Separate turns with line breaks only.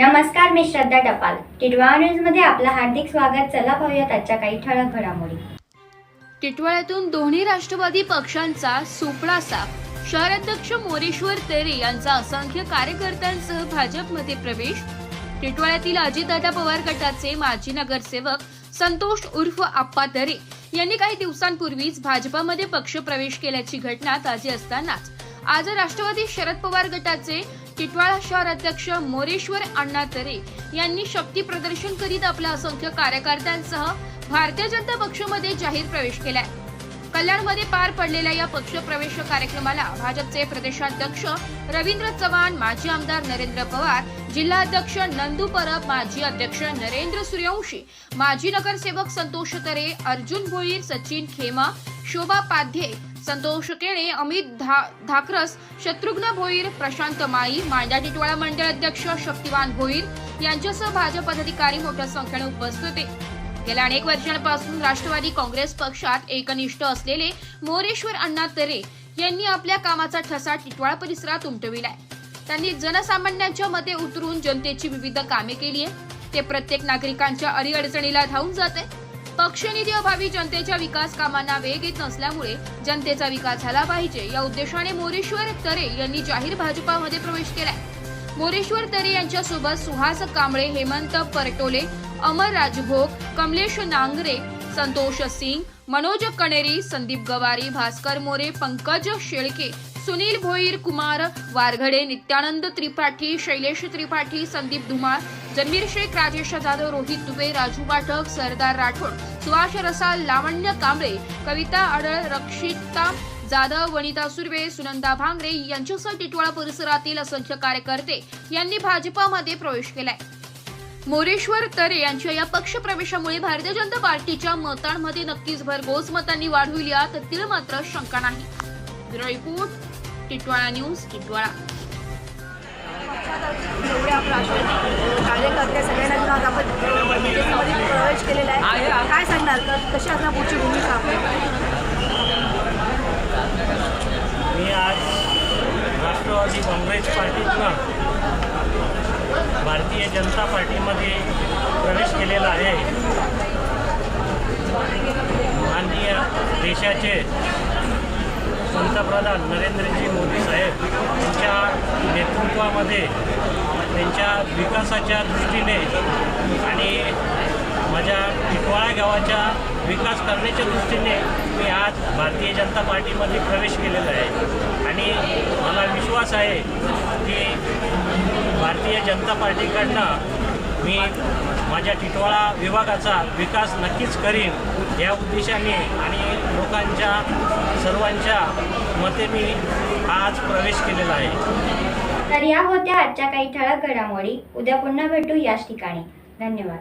नमस्कार मी श्रद्धा टपाल. टिटवाळा न्यूजमध्ये आपलं हार्दिक स्वागत. चला पाहूयात आजच्या काही ठळक घडामोडी.
टिटवाळ्यातून दोन्ही राष्ट्रवादी पक्षांचा सुपडा साप. शहराध्यक्ष मोरेश्वर तेरे यांचा असंख्य कार्यकर्त्यांसह भाजपमध्ये प्रवेश. टिटवाळ्यातील अजितदादा पवार गटाचे माजी नगरसेवक संतोष उर्फ आप्पा तरे यांनी काही दिवसांपूर्वीच भाजपामध्ये पक्ष प्रवेश केल्याची घटना ताजी असतानाच. आज राष्ट्रवादी शरद पवार गटाचे टिटवाळा शहर अध्यक्ष मोरेश्वर अण्णा तरे यांनी शक्ती प्रदर्शन करीत आपल्या असंख्य कार्यकर्त्यांसह भारतीय जनता पक्षामध्ये जाहीर प्रवेश केलाय. कल्याणमध्ये पार पडलेल्या या पक्ष प्रवेश कार्यक्रमाला भाजपचे प्रदेशाध्यक्ष रवींद्र चव्हाण माजी आमदार नरेंद्र पवार जिल्हाध्यक्ष नंदू परब माजी अध्यक्ष नरेंद्र सूर्यवंशी माजी नगरसेवक संतोष तरे अर्जुन भोईर सचिन खेमा शोभा पाध्ये संतोष केणे अमित धा धाकरस शत्रुघ्न भोईर प्रशांत माई मांडा टिटवाळा मंडळ अध्यक्ष शक्तिवान भोईर यांच्यासह भाजप पदाधिकारी मोठ्या संख्येने उपस्थित होते. गेल्या अनेक वर्षांपासून राष्ट्रवादी काँग्रेस पक्षात एकनिष्ठ असलेले मोरेश्वर अण्णा तरे यांनी आपल्या कामाचा ठसा टिटवाळा परिसरात उमटविलाय. त्यांनी जनसामान्यांच्या मध्ये उतरून जनतेची विविध कामे केली आहे ते प्रत्येक नागरिकांच्या अडीअडचणीला धावून जाते पक्षनिधी अभावी जनतेच्या विकास कामांना वेग येत नसल्यामुळे जनतेचा विकास झाला पाहिजे या उद्देशाने मोरेश्वर तरे यांनी जाहीर भाजपामध्ये प्रवेश केलाय. मोरेश्वर तरे यांच्या सोबत सुहास कांबळे हेमंत परटोले अमर राजभोग कमलेश नांगरे संतोष सिंग मनोज कणेरी संदीप गवारी भास्कर मोरे पंकज शेळके सुनील भोईर कुमार वारघडे नित्यानंद त्रिपाठी शैलेश त्रिपाठी संदीप धुमाळ जन्मीर शेख राजेश जाधव रोहित दुबे राजू पाठक सरदार राठोड सुभाष रसाल लावण्य कांबळे कविता अडळ रक्षिता जाधव वनिता सुर्वे सुनंदा भांगरे यांच्यासह टिटवाळा परिसरातील असंख्य कार्यकर्ते यांनी भाजपामध्ये प्रवेश केलाय. मोरेश्वर तरे यांच्या या पक्ष प्रवेशामुळे भारतीय जनता पार्टीच्या मतांमध्ये नक्कीच भरघोस मतांनी वाढ होईल यात मात्र शंका नाही. Bureau report Titwala news Titwala.
प्रवेश केलेला आहे काय सांगणार तर कशी असणार पुढची भूमिका
मी आज राष्ट्रवादी काँग्रेस पार्टीतनं भारतीय जनता पार्टीमध्ये प्रवेश केलेला आहे. माननीय देशाचे पंतप्रधान नरेंद्रजी मोदी साहेब यांच्या नेतृत्वामध्ये त्यांच्या विकासाच्या दृष्टीने माझ्या टिटवाळा गावाच्या विकास करण्याच्या दृष्टीने मी आज भारतीय जनता पार्टीमध्ये प्रवेश केलेला आहे. आणि मला विश्वास आहे की भारतीय जनता पार्टीकडनं मी माझ्या टिटवाळा विभागाचा विकास नक्कीच करीन या उद्देशाने आणि लोकांच्या सर्वांच्या मते मी आज प्रवेश केलेला आहे.
तर या होत्या आजच्या काही ठळक घडामोडी. उद्या पुन्हा भेटू याच ठिकाणी. धन्यवाद.